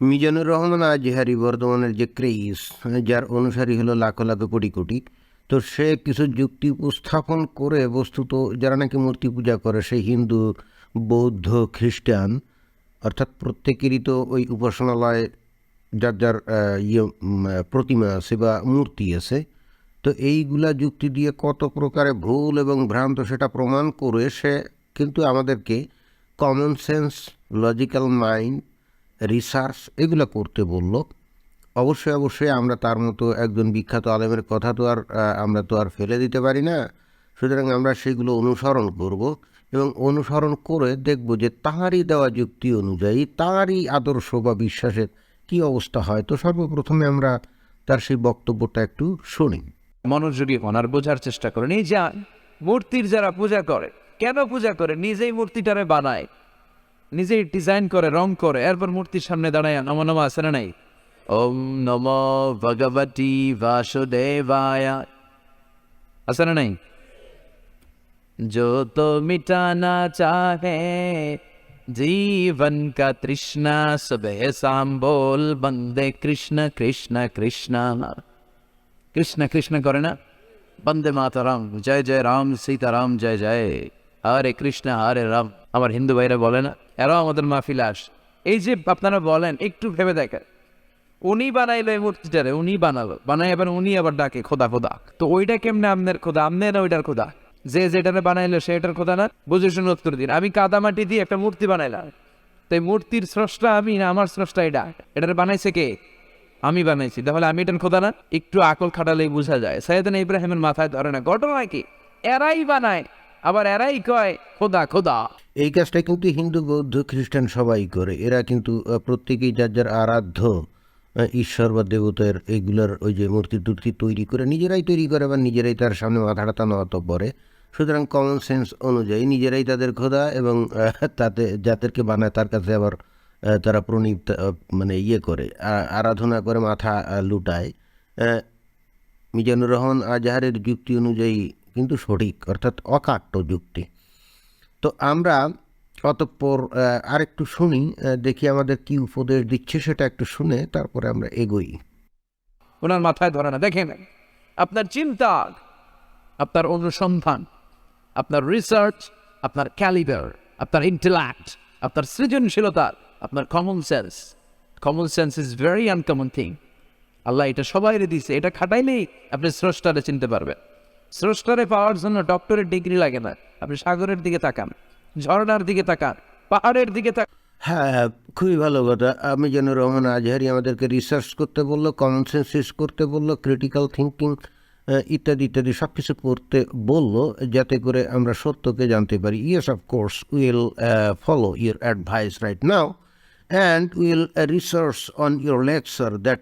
মিজানুর রহমান আজহারি বর্ধমানের যে ক্রেইস যার অনুসারী হলো লাখো লাখো কোটি কোটি, তো সে কিছু যুক্তি উপস্থাপন করে বস্তুত যারা নাকি মূর্তি পূজা করে সেই হিন্দু, বৌদ্ধ, খ্রিস্টান, অর্থাৎ প্রত্যেকেরই তো ওই উপাসনালয়ে যার যার ইয়ে প্রতিমা আছে বা মূর্তি আছে, তো এইগুলা যুক্তি দিয়ে কত প্রকারে ভুল এবং ভ্রান্ত সেটা প্রমাণ করে সে কিন্তু আমাদেরকে common sense logical mind research এগুলো করতে বলল। অবশ্যই অবশ্যই আমরা তার মতো একজন বিখ্যাত আলেমের কথা তো আর আমরা তো আর ফেলে দিতে পারি না। সুতরাং আমরা সেগুলো অনুসরণ করব এবং অনুসরণ করে দেখব যে তাঁরই দেওয়া যুক্তি অনুযায়ী তাঁরই আদর্শ বা বিশ্বাসের কী অবস্থা হয়। তো সর্বপ্রথমে আমরা তার সেই বক্তব্যটা একটু শুনি। মনোযোগী হন আর বোঝার চেষ্টা করেন। এই যা মূর্তির যারা পূজা করে, কেন পূজা করে? নিজেই মূর্তিটারে বানায়। নিজেই ডিজাইন করে রং করে এরপর মূর্তির সামনে দাঁড়ায় নম নম আছে না নাই ওম নম ভগবতী বাসুদেবায় আছে না নাই जो तो मिटाना चाहे जीवन का तृष्णा सुबह शाम बोल बंदे कृष्ण कृष्ण कृष्ण কৃষ্ণ কৃষ্ণ করে না বন্দে মাতারাম জয় জয় রাম সীতারাম জয় জয় হরে কৃষ্ণ হরে রাম আমার হিন্দু ভাইরা বলে না, এরাও আমাদের মাহফিলে আস। এই যে আপনারা বলেন, একটু ভেবে দেখেন। উনি বানাইলো এই মূর্তিটারে, উনি বানালো। বানাই এবার উনি আবার ডাকে, খোদা খোদা। তো ওইটা কেমনে আমনের খোদা? আমনের না ওইটার খোদা। যে যেটারে বানাইলো সেটার খোদা না? বুঝে শুনে উত্তর দিন। আমি কাদা মাটি দিয়ে একটা মূর্তি বানাইলাম। তো এই মূর্তির স্রষ্টা আমি না, আমার স্রষ্টা এটা? এটারে বানাইছে কে? আমি বানাইছি। তাহলে আমি এটার খোদা না? একটু আকল খাটালেই বোঝা যায়। সৈয়দান ইব্রাহিমের মাথায় ধরে না। ঘটনা কি? এরাই বানায়। আবার এরাই কয়, খোদা খোদা। এই কাজটা কিন্তু হিন্দু, বৌদ্ধ, খ্রিস্টান সবাই করে। এরা কিন্তু প্রত্যেকেই যার যার আরাধ্য ঈশ্বর বা দেবতার এগুলোর ওই যে মূর্তি টুর্তি তৈরি করে, নিজেরাই তৈরি করে বা নিজেরাই তার সামনে মাথাটা টানাত পরে। সুতরাং কমন সেন্স অনুযায়ী নিজেরাই তাদের খোদা এবং তাতে যাদেরকে বানায় তার কাছে আবার তারা প্রণীত মানে ইয়ে করে আরাধনা করে মাথা লুটায়। মিজানুর রহমান আজহারের যুক্তি অনুযায়ী কিন্তু সঠিক অর্থাৎ অকাট্য যুক্তি। তো আমরা অতঃপর আহ, আরেকটু শুনি দেখি আমাদের কি উপদেশ দিচ্ছে সেটা একটু শুনে তারপরে আমরা এগোই। ওনার মাথায় ধরে না দেখেন আপনার চিন্তা আপনার অনুসন্ধান আপনার রিসার্চ আপনার ক্যালিবার আপনার ইন্টেলেক্ট আপনার সৃজনশীলতা আপনার common sense common sense is very uncommon thing আল্লাহ এটা সবাই দিছে এটা খাটাইলেই আপনি স্রষ্টারে চিনতে পারবেন। স্রষ্টারে পাওয়ার জন্য ডক্টরের ডিগ্রি লাগে না। আপনি সাগরের দিকে তাকান ঝর্ণার দিকে তাকান পাহাড়ের দিকে তাকান। হ্যাঁ হ্যাঁ খুবই ভালো কথা। আমি যেন রহমান আজহারি আমাদেরকে রিসার্চ করতে বলল কমন সেন্স ইউজ করতে বলল ক্রিটিক্যাল থিঙ্কিং ইত্যাদি ইত্যাদি সব কিছু করতে বলল যাতে করে আমরা সত্যকে জানতে পারি। Yes of course will follow your advice right now and will research on on lecture that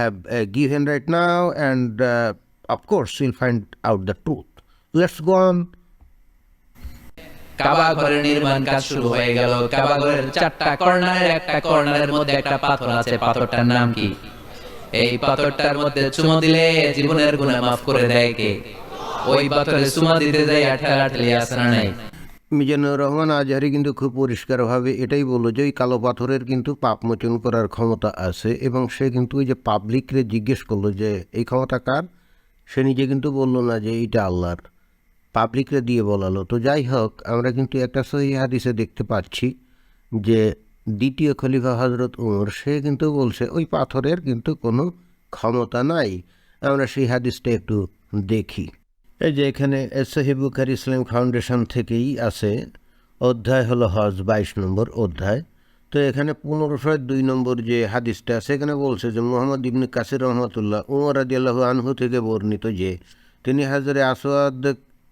have uh, given right now and uh, of course we'll find out the truth. Let's go on. কাবা ঘরের নির্মাণ কাজ শুরু হয়ে গেল। কাবা ঘরের চারটা কর্নারের একটা কর্নারের মধ্যে একটা পাথর আছে। পাথরটার নাম কি? এই পাথরটার মধ্যে চুমো দিলে জীবনের গুনাহ মাফ করে দেয় কে? ওই পাথরে চুমা দিতে যাই আঠাল নাই? মিজানুর রহমান আজহারি কিন্তু খুব পরিষ্কারভাবে এটাই বলল যে ওই কালো পাথরের কিন্তু পাপ মোচন করার ক্ষমতা আছে এবং সে কিন্তু ওই যে পাবলিকরে জিজ্ঞেস করল যে এই ক্ষমতা কার? সে নিজে কিন্তু বলল না যে এইটা আল্লাহর। পাবলিকরে দিয়ে বলালো, তো যাই হোক, আমরা কিন্তু একটা সহি হাদিসে দেখতে পাচ্ছি যে দ্বিতীয় খলিফা হজরত উমর, সে কিন্তু বলছে, ওই পাথরের কিন্তু কোনো ক্ষমতা নাই। আমরা সেই হাদিসটা একটু দেখি। এই যে এখানে সহিবুখার ইসলাম ফাউন্ডেশন থেকেই আছে অধ্যায় হলো হজ বাইশ নম্বর অধ্যায়। তো এখানে পনেরোশো দুই নম্বর যে হাদিসটা, সেখানে বলছে যে মোহাম্মদ ইবনে কাসির রহমতুল্লাহ, উমর আদিয়াল্লাহ আনহু থেকে বর্ণিত যে তিনি হাজারে আসোয়াদ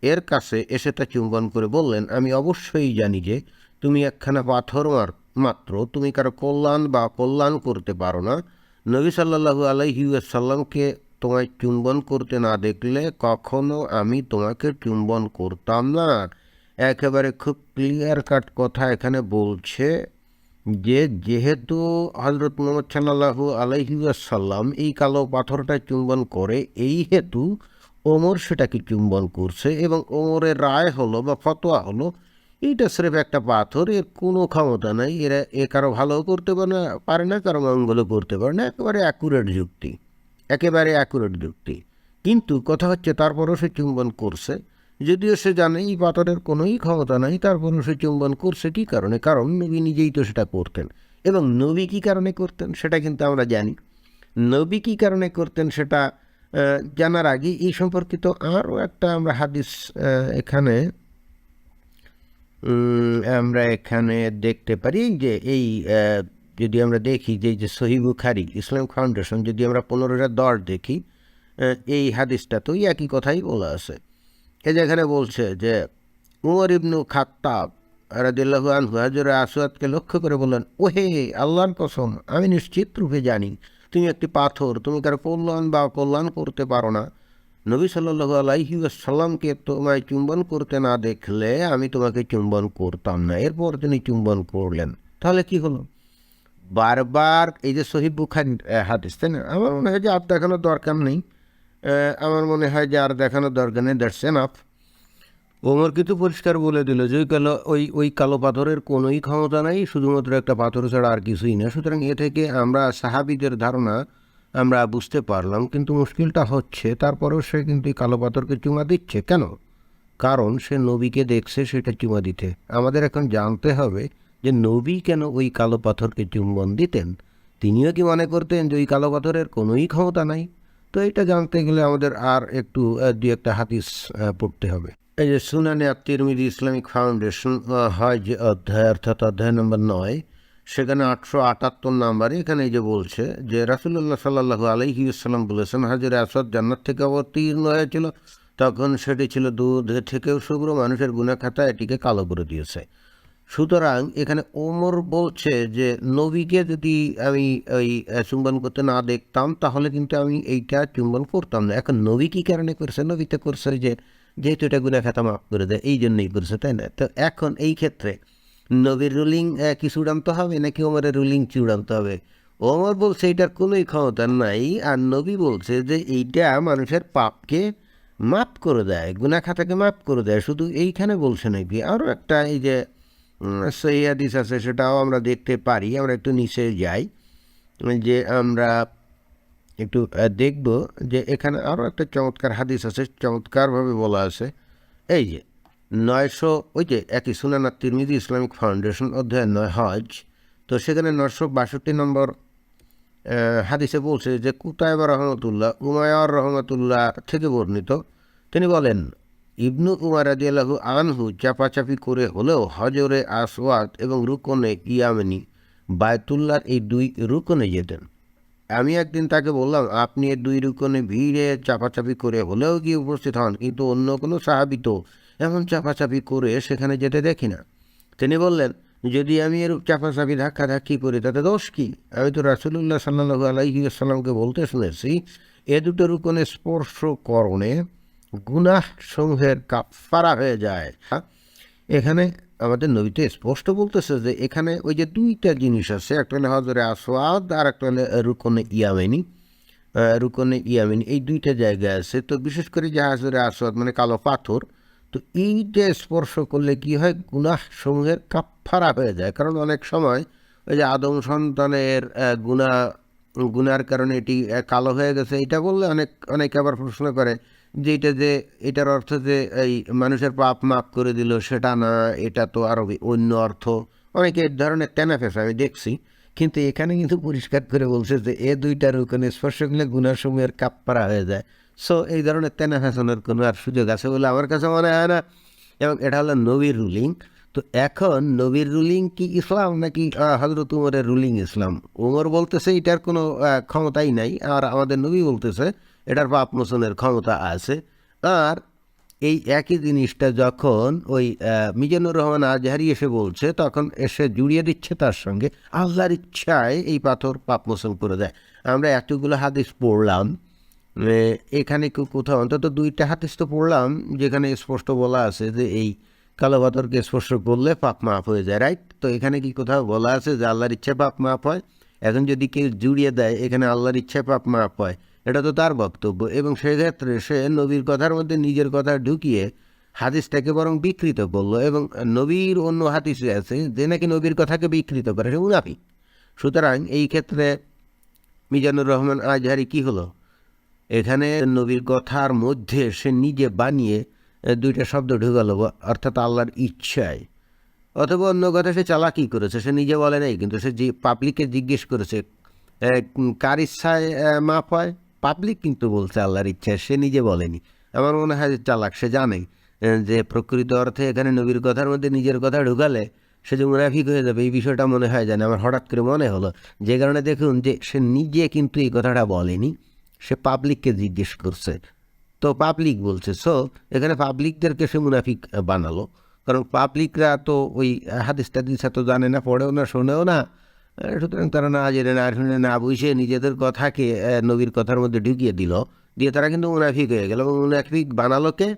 এর কাছে এসে তা চুম্বন করে বললেন, আমি অবশ্যই জানি যে তুমি একখানা পাথর মার, মাত্র তুমি কারও কল্যাণ বা কল্যাণ করতে পারো না। নবী সাল্লাহু আলাইসাল্লামকে তোমায় চুম্বন করতে না দেখলে কখনো আমি তোমাকে চুম্বন করতাম না। একেবারে খুব ক্লিয়ার কাট কথা এখানে বলছে যে যেহেতু হজরত মোহাম্মদ সাল্লাহু আলাইসাল্লাম এই কালো পাথরটা চুম্বন করে, এই হেতু ওমর সেটাকে চুম্বন করছে এবং ওমরের রায় হলো বা ফতোয়া হলো, এইটা স্রেফ একটা পাথর, এর কোনো ক্ষমতা নাই, এরা এ কারও ভালোও করতে পারে না পারে না, কারও মঙ্গলও করতে পারে না, একেবারে অ্যাকুরেট যুক্তি, একেবারে অ্যাকুরেট যুক্তি। কিন্তু কথা হচ্ছে তারপরও সে চুম্বন করছে যদিও সে জানে এই পাথরের কোনোই ক্ষমতা নাই তারপরও সে চুম্বন করছে কী কারণে? কারণ নবী নিজেই তো সেটা করতেন। এবং নবী কী কারণে করতেন সেটা কিন্তু আমরা জানি। নবী কী কারণে করতেন সেটা জানার আগে এই সম্পর্কিত আরও একটা আমরা হাদিস এখানে আমরা এখানে দেখতে পারি যে এই যদি আমরা দেখি যে যে সহি বুখারি, ইসলাম ফাউন্ডেশন যদি আমরা পনেরোটা দর দেখি এই হাদিসটা তো একই কথাই বলা আছে। এ যেখানে বলছে যে উমর ইবনু খাত্তাব রাদিল্লাহু আনহু আসওয়াদকে লক্ষ্য করে বললেন, ওহে আল্লাহর কসম, আমি নিশ্চিত রূপে জানি, তুমি একটি পাথর, তুমি কারও কল্যাণ বা কল্যাণ করতে পারো না। নবী সাল্লাহু আলাইহি সাল্লামকে তোমায় চুম্বন করতে না দেখলে আমি তোমাকে চুম্বন করতাম না। এরপর তিনি চুম্বন করলেন। তাহলে কি হলো? বারবার এই যে শহীদ বুখারি হাদিস, তাই না? আমার মনে হয় যে আর দেখানোর দরকার নেই। আমার মনে হয় যে আর দেখানোর দরকার নেই দ্যাটস এনাফ ওমর কিন্তু পরিষ্কার বলে দিল যে ওই কালো, ওই ওই কালো পাথরের কোনোই ক্ষমতা নাই, শুধুমাত্র একটা পাথর ছাড়া আর কিছুই না সুতরাং এ থেকে আমরা সাহাবিদের ধারণা আমরা বুঝতে পারলাম, কিন্তু মুশকিলটা হচ্ছে তারপরেও সে কিন্তু কালো পাথরকে চুমা দিচ্ছে। কেন? কারণ সে নবীকে দেখছে সেটা চুমা দিতে। আমাদের এখন জানতে হবে যে নবী কেন ওই কালো পাথরকে চুম্বন দিতেন। তিনিও কি মনে করতেন যে ওই কালো পাথরের কোনোই ক্ষমতা নাই? তো এটা জানতে গেলে আমাদের আর একটু দু একটা হাদিস পড়তে হবে। এই যে সুনানে আত্মিরমিদি ইসলামিক ফাউন্ডেশন হয় যে অধ্যায়, অর্থাৎ অধ্যায় নম্বর নয়, সেখানে আটশো আটাত্তর নাম্বারে, এখানে এই যে বলছে যে রাসুল্লাহ সাল্লাহ আলহি আসসালাম বলেছেন, হাজির আসাদ জান্নাত থেকে অবতীর্ণ হয়েছিল, তখন সেটি ছিল দুধ থেকেও শুভ্র মানুষের গুণা খাতা, এটিকে কালো করে দিয়েছে। সুতরাং এখানে ওমর বলছে যে, নবীকে যদি আমি ওই চুম্বন করতে না দেখতাম, তাহলে কিন্তু আমি এইটা চুম্বন করতাম না। এখন নবী কী কারণে করছে? নবীতে করছে যে, যেহেতু এটা গুণা খাতা মাফ করে দেয় এই জন্যই করছে, তাই না? তো এখন এই ক্ষেত্রে নবীর রুলিং কি চূড়ান্ত হবে নাকি ওমরের রুলিং চূড়ান্ত হবে? ওমর বলছে এটার কোনোই ক্ষমতা নাই, আর নবী বলছে যে, এইটা মানুষের পাপকে মাফ করে দেয় গুনা খাতাকে মাফ করে দেয়। শুধু এইখানে বলছে নাকি? আরও একটা এই যে সহি হাদিস আছে, সেটাও আমরা দেখতে পারি, আমরা একটু নিচে যাই, যে আমরা একটু দেখব যে এখানে আরও একটা চমৎকার হাদিস আছে, চমৎকারভাবে বলা আছে। এই যে, নয়শো, ওই যে একই সুনানা তিরমিদি ইসলামিক ফাউন্ডেশন অধ্যায় নয়, হজ, তো সেখানে নয়শো বাষট্টি নম্বর হাদিসে বলছে যে কুতায়বা রহমতুল্লাহ উমায়ার রহমতুল্লাহ থেকে বর্ণিত, তিনি বলেন ইবনু উমার রাজিয়াল্লাহু আনহু চাপাচাপি করে হলেও হজরে আসওয়াদ এবং রুকনে ইয়ামেনি বায়তুল্লাহর এই দুই রুকনে যেতেন। আমি একদিন তাকে বললাম, আপনি এই দুই রুকনে ভিড়ে চাপাচাপি করে হলেও কি উপস্থিত হন? কিন্তু অন্য কোনো সাহাবি তো এমন চাপাচাপি করে সেখানে যেতে দেখি না। তিনি বললেন, যদি আমি এর চাপাচাপি ধাক্কা ধাক্কি করি, তাতে দোষ কী? আমি তো রাসুলুল্লাহ সাল্লাহ আলাইসাল্লামকে বলতে শুনেছি, এ দুটো রুকনে স্পর্শ করণে গুনাহ সমূহের কাফারা হয়ে যায়? এখানে আমাদের নবীতে স্পষ্ট বলতেছে যে এখানে ওই যে দুইটা জিনিস আছে, একটা হলে হজরে আসওয়াদ আর একটা হলে রুকনে ইয়ামেনি। রুকনে ইয়ামিন, এই দুইটা জায়গা আছে। তো বিশেষ করে যে হাজরে আসওয়াদ মানে কালো পাথর, তো এইটা স্পর্শ করলে কি হয়? গুনাহ সমূহের কাফারা হয়ে যায়। কারণ অনেক সময় ওই যে আদম সন্তানের গুনাহ, গুনার কারণে এটি কালো হয়ে গেছে। এটা বললে অনেক, অনেকে আবার প্রশ্ন করে যে এটা যে, এটার অর্থ যে, এই মানুষের পাপ মাফ করে দিল, সেটা না, এটা তো আরও অন্য অর্থ। অনেকে এই ধরনের টেনাফেস আমি দেখছি, কিন্তু এখানে কিন্তু পরিষ্কার করে বলছে যে, এ দুইটার ওখানে স্পর্শ করলে সময়ের কাপ্পারা হয়ে যায়। সো এই ধরনের তেনা ফ্যাশনের কোনো আর সুযোগ আছে বলে আমার কাছে মনে হয় না। এবং এটা হলো নবীর রুলিং তো এখন নবীর রুলিং কি ইসলাম নাকি হজরত উমরের রুলিং ইসলাম? উমর বলতেছে এটার কোনো ক্ষমতাই নাই, আর আমাদের নবী বলতেছে এটার পাপ মোচনের ক্ষমতা আছে। আর এই একই জিনিসটা যখন ওই মিজানুর রহমান আজহারি এসে বলছে, তখন এসে জুড়িয়ে দিচ্ছে তার সঙ্গে। আল্লাহর ইচ্ছায় এই পাথর পাপ মোচন করে দেয়। আমরা এতগুলো হাদিস পড়লাম এখানে কোথাও অন্তত দুইটা হাদিস তো পড়লাম, যেখানে স্পষ্ট বলা আছে যে এই কালো পাথরকে স্পর্শ করলে পাপ মাফ হয়ে যায়, রাইট? তো এখানে কি কোথাও বলা আছে যে আল্লাহর ইচ্ছায় পাপ মাফ হয়? এখন যদি কেউ জুড়িয়ে দেয়, এখানে আল্লাহর ইচ্ছায় পাপ মাফ হয়। এটা তো তার বক্তব্য। এবং সেক্ষেত্রে সে নবীর কথার মধ্যে নিজের কথা ঢুকিয়ে হাদিসটাকে বরং বিকৃত করল এবং নবীর অন্য হাদিসে আছে, যে নাকি নবীর কথাকে বিকৃত করে, সে মুনাফিক। সুতরাং এই ক্ষেত্রে মিজানুর রহমান আজহারি কি হলো? এখানে নবীর কথার মধ্যে সে নিজে বানিয়ে দুইটা শব্দ ঢুকালো, অর্থাৎ আল্লাহর ইচ্ছায়। অথবা অন্য কথা সে চালাকি করেছে, সে নিজে বলে নাই, কিন্তু সে যে পাবলিককে জিজ্ঞেস করেছে কার ইচ্ছায় মাপ হয়? পাবলিক কিন্তু বলছে আল্লাহর ইচ্ছায় সে নিজে বলেনি। আমার মনে হয় যে চালাক, সে জানে যে প্রকৃত অর্থে এখানে নবীর কথার মধ্যে নিজের কথা ঢুকালে সে যে মুনাফিক হয়ে যাবে, এই বিষয়টা মনে হয় জানে। আমার হঠাৎ করে মনে হলো, যে কারণে দেখুন যে সে নিজে কিন্তু এই কথাটা বলেনি, সে পাবলিককে জিজ্ঞেস করছে। তো পাবলিক বলছে, সো, এখানে পাবলিকদেরকে সে মুনাফিক বানালো? কারণ পাবলিকরা তো ওই হাদিস টাদিস তো জানে না, পড়েও না, শোনেও না। সুতরাং তারা না জেনে, না শুনে, না বুঝে নিজেদের কথাকে নবীর কথার মধ্যে ঢুকিয়ে দিল। দিয়ে তারা কিন্তু মুনাফিক হয়ে গেল। এবং মুনাফিক বানালো কে?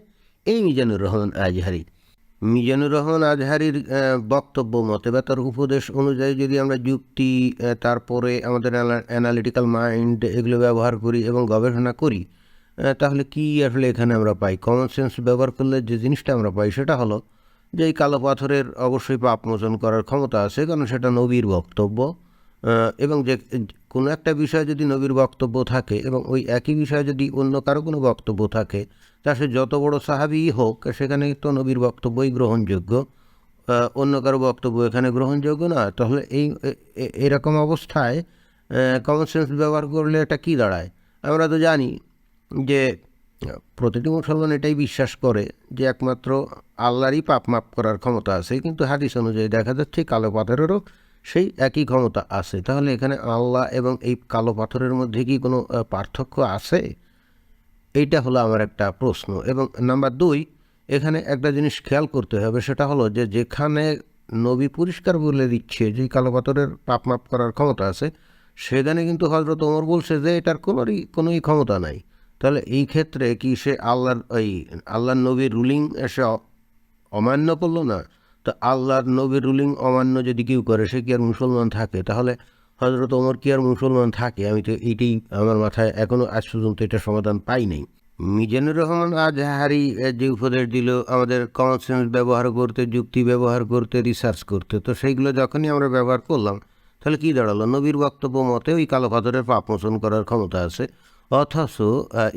এই মিজানুর রহমান আজহারি। মিজানুর রহমান আজহারির বক্তব্য মতে বা তার উপদেশ অনুযায়ী যদি আমরা যুক্তি তারপরে আমাদের অ্যানালিটিক্যাল মাইন্ড এগুলো ব্যবহার করি এবং গবেষণা করি তাহলে কি আসলে এখানে আমরা পাই? কমন সেন্স ব্যবহার করলে যে জিনিসটা আমরা পাই সেটা হলো যে এই কালো পাথরের অবশ্যই পাপ মোচন করার ক্ষমতা আছে, কারণ সেটা নবীর বক্তব্য। এবং যে কোনো একটা বিষয়ে যদি নবীর বক্তব্য থাকে এবং ওই একই বিষয়ে যদি অন্য কারও কোনো বক্তব্য থাকে, তা সে যত বড় সাহাবি হোক, সেখানে তো নবীর বক্তব্যই গ্রহণযোগ্য। অন্য কারও বক্তব্য এখানে গ্রহণযোগ্য না। তাহলে এই এরকম অবস্থায় কমন সেন্স ব্যবহার করলে এটা কী দাঁড়ায়? আমরা তো জানি যে প্রতিটি মুসলমান এটাই বিশ্বাস করে যে একমাত্র আল্লাহরই পাপ মাপ করার ক্ষমতা আছে, কিন্তু হাদিস অনুযায়ী দেখা যাচ্ছে কালো পাথরেরও সেই একই ক্ষমতা আছে। তাহলে এখানে আল্লাহ এবং এই কালো পাথরের মধ্যে কি কোনো পার্থক্য আছে? এইটা হলো আমার একটা প্রশ্ন। এবং নাম্বার দুই, এখানে একটা জিনিস খেয়াল করতে হবে, সেটা হলো যে যেখানে নবী পরিষ্কার বলে দিচ্ছে যে কালো পাথরের পাপ মাপ করার ক্ষমতা আছে, সেখানে কিন্তু হজরত ওমর বলছে যে এটার কোনোরই, কোনোই ক্ষমতা নাই। তাহলে এই ক্ষেত্রে কি সে আল্লাহর ওই আল্লাহর নবীর রুলিং সে অ- অমান্য করল না? তো আল্লাহর নবীর রুলিং অমান্য যদি কেউ করে, সে কি আর মুসলমান থাকে? তাহলে হজরত ওমর কি আর মুসলমান থাকে? আমি তো এইটাই আমার মাথায় এখনও আজ পর্যন্ত এটা সমাধান পাই নাই। মিজানুর রহমান আজহারি যে উপদেশ দিল, আমাদের কমন সেন্স ব্যবহার করতে, যুক্তি ব্যবহার করতে রিসার্চ করতে, তো সেইগুলো যখনই আমরা ব্যবহার করলাম, তাহলে কী দাঁড়াল? নবীর বক্তব্য মতে ওই কালো পাথরের পাপ মোচন করার ক্ষমতা আছে। অথচ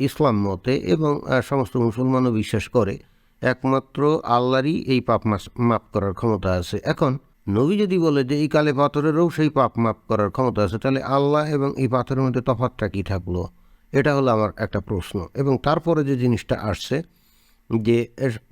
ইসলাম মতে এবং সমস্ত মুসলমানও বিশ্বাস করে, একমাত্র আল্লাহরই এই পাপ মাপ করার ক্ষমতা আছে। এখন, নবী যদি বলে যে এই কালে পাথরেরও সেই পাপ মাপ করার ক্ষমতা আছে, তাহলে আল্লাহ এবং এই পাথরের মধ্যে তফাতটা কী থাকল? এটা হলো আমার একটা প্রশ্ন। এবং তারপরে যে জিনিসটা আসছে, যে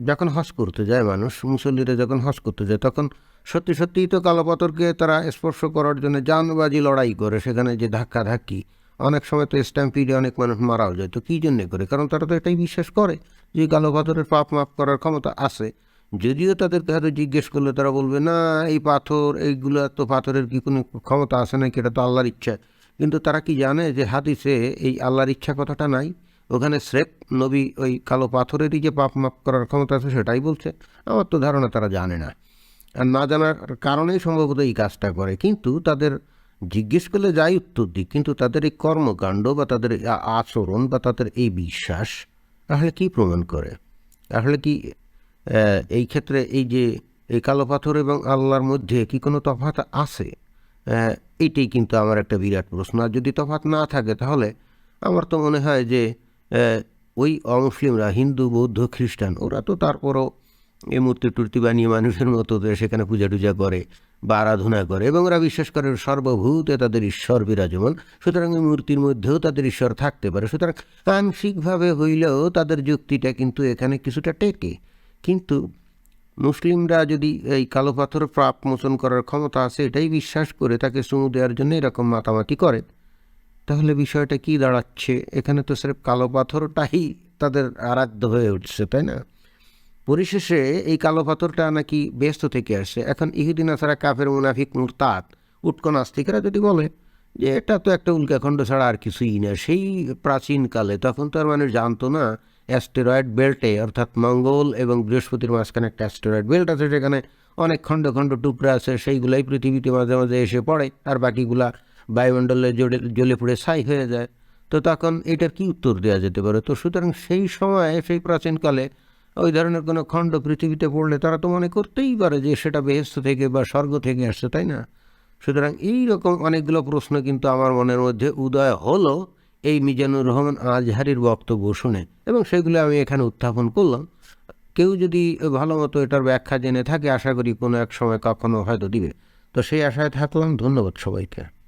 যখন হজ করতে যায় মানুষ, মুসল্লিরা যখন হজ করতে যায়, তখন সত্যি সত্যিই তো কালো পাথরকে তারা স্পর্শ করার জন্য জানবাজি লড়াই করে, সেখানে যে ধাক্কা ধাক্কি অনেক সময় তো স্ট্যাম্পিডে অনেক মানুষ মারাও যায়। তো কী জন্যে করে? কারণ তারা তো এটাই বিশ্বাস করে যে কালো পাথরের পাপ মাপ করার ক্ষমতা আছে। যদিও তাদেরকে হয়তো জিজ্ঞেস করলে তারা বলবে, না, এই পাথর, এইগুলো তো পাথরের কি কোনো ক্ষমতা আছে নাকি? এটা তো আল্লাহর ইচ্ছা। কিন্তু তারা কি জানে যে হাদিসে এই আল্লাহর ইচ্ছা কথাটা নাই? ওখানে স্রেফ নবী ওই কালো পাথরেরই যে পাপ মাপ করার ক্ষমতা আছে সেটাই বলছে। আমার তো ধারণা তারা জানে না। আর না জানার কারণেই সম্ভবত এই কাজটা করে। কিন্তু তাদের জিজ্ঞেস করলে যাই উত্তর দিক কিন্তু তাদের এই কর্মকাণ্ড বা তাদের আচরণ বা তাদের এই বিশ্বাস তাহলে কী প্রমাণ করে? তাহলে কি এই ক্ষেত্রে এই যে এই কালো পাথর এবং আল্লাহর মধ্যে কি কোনো তফাৎ আছে? আহ, এইটাই কিন্তু আমার একটা বিরাট প্রশ্ন। আর যদি তফাৎ না থাকে তাহলে আমার তো মনে হয় যে ওই অমুসলিমরা হিন্দু বৌদ্ধ খ্রিস্টান ওরা তো তারপরও এই মূর্তি টুর্তি বানিয়ে মানুষের মতো সেখানে পূজা টুজা করে। বা আরাধনা করে এবং ওরা বিশ্বাস করে সর্বভূতে তাদের ঈশ্বর বিরাজমান, সুতরাং মূর্তির মধ্যেও তাদের ঈশ্বর থাকতে পারে। সুতরাং আংশিকভাবে হইলেও তাদের যুক্তিটা কিন্তু এখানে কিছুটা টেকে। কিন্তু মুসলিমরা যদি এই কালো পাথর প্রাপ মোচন করার ক্ষমতা আছে, এটাই বিশ্বাস করে তাকে চুমু দেওয়ার জন্য এরকম মাতামাতি করে। তাহলে বিষয়টা কি দাঁড়াচ্ছে? এখানে তো স্রেফ কালো পাথরটাই তাদের আরাধ্য হয়ে উঠছে, তাই না? পরিশেষে এই কালো পাথরটা নাকি ব্যস্ত থেকে আসে। এখন ইহুদিন ছাড়া কাফের মুনাফিক মুরতাদ উৎকো নাস্তিকরা যদি বলে যে এটা তো একটা উল্কাখণ্ড ছাড়া আর কিছুই না, সেই প্রাচীনকালে তখন তো আর মানুষ জানতো না অ্যাস্টেরয়েড বেল্টে, অর্থাৎ মঙ্গল এবং বৃহস্পতির মাঝখানে একটা অ্যাস্টেরয়েড বেল্ট আছে সেখানে অনেক খণ্ড খণ্ড টুকরা আছে, সেইগুলাই পৃথিবীতে মাঝে মাঝে এসে পড়ে আর বাকিগুলা বায়ুমণ্ডলে জলে জ্বলে পুড়ে ছাই হয়ে যায়। তো তখন এটার কি উত্তর দেওয়া যেতে পারে? তো সুতরাং সেই সময়ে, সেই প্রাচীনকালে ওই ধরনের কোনো খণ্ড পৃথিবীতে পড়লে তারা তো মনে করতেই পারে যে সেটা বেহেস্ত থেকে বা স্বর্গ থেকে আসছে, তাই না? সুতরাং এই রকম অনেকগুলো প্রশ্ন কিন্তু আমার মনের মধ্যে উদয় হলো এই মিজানুর রহমান আজহারির বক্তব্য শুনে। এবং সেগুলো আমি এখানে উত্থাপন করলাম। কেউ যদি ভালো মতো এটার ব্যাখ্যা জেনে থাকে, আশা করি কোনো এক সময় কখনো হয়তো দিবে। তো সেই আশায় থাকলাম, ধন্যবাদ সবাইকে।